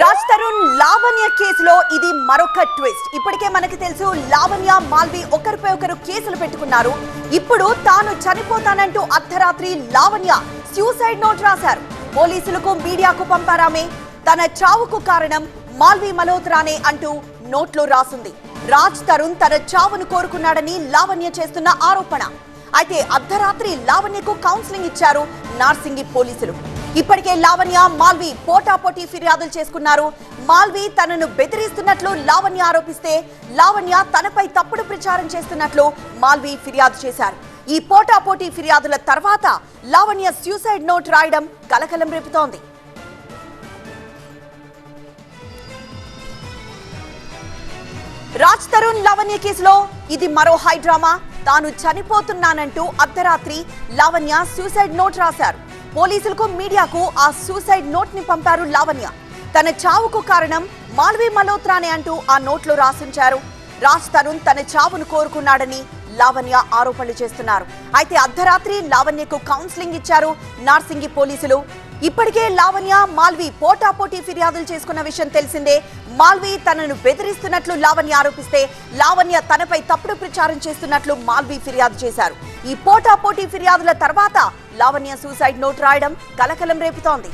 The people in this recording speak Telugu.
రాజ్ తరుణ్ లావణ్య కేసులో ఇది మరొక ట్విస్ట్. ఇప్పటికే మనకి తెలుసు లావణ్య మాల్వి ఒకరిపై ఒకరు కేసులు పెట్టుకున్నారు. ఇప్పుడు తాను చనిపోతానంటూ అర్ధరాత్రి లావణ్య సూసైడ్ నోట్ రాశారు. పోలీసులకు మీడియాకు పంపారామే. తన చావుకు కారణం మాల్వి మల్హోత్రానే అంటూ నోట్లో రాసుంది. రాజ్ తరుణ్ తన చావును కోరుకున్నాడని లావణ్య చేస్తున్న ఆరోపణ. అయితే అర్ధరాత్రి లావణ్యకు కౌన్సిలింగ్ ఇచ్చారు నార్సింగి పోలీసులు. ఇప్పటికే లావణ్య మాల్వి పోటాపోటీ ఫిర్యాదులు చేసుకున్నారు. మాల్వి తనను బెదిరిస్తున్నట్లు లావణ్య ఆరోపిస్తే లావణ్య తనపై తప్పుడు ప్రచారం చేస్తున్నట్లు మాల్వి ఫిర్యాదు చేశారు. ఈ పోటాపోటీ ఫిర్యాదుల తర్వాత లావణ్య సూసైడ్ నోట్ రాయడం కలకలం రేపుతోంది. రాజ్ తరుణ్ లావణ్య కేసులో ఇది మరో హై డ్రామా. తాను చనిపోతున్నానంటూ అర్ధరాత్రి లావణ్య సూసైడ్ నోట్ రాశారు. పోలీసులకు మీడియాకు ఆ సూసైడ్ నోట్ని పంపారు లావణ్య. తన చావుకు కారణం మాల్వి మల్హోత్రానే అంటూ ఆ నోట్లో రాసించారు. రాజ్ తరుణ్ తన చావును కోరుకున్నాడని లావణ్య ఆరోపణలు చేస్తున్నారు. అయితే అర్ధరాత్రి లావణ్యకు కౌన్సిలింగ్ ఇచ్చారు నార్సింగి పోలీసులు. ఇప్పటికే లావణ్య మాల్వి పోటాపోటీ ఫిర్యాదులు చేసుకున్న విషయం తెలిసిందే. మాల్వి తనను బెదిరిస్తున్నట్లు లావణ్య ఆరోపిస్తే లావణ్య తనపై తప్పుడు ప్రచారం చేస్తున్నట్లు మాల్వి ఫిర్యాదు చేశారు. ఈ పోటాపోటీ ఫిర్యాదుల తర్వాత లావణ్య సూసైడ్ నోట్ రాయడం కలకలం రేపుతోంది.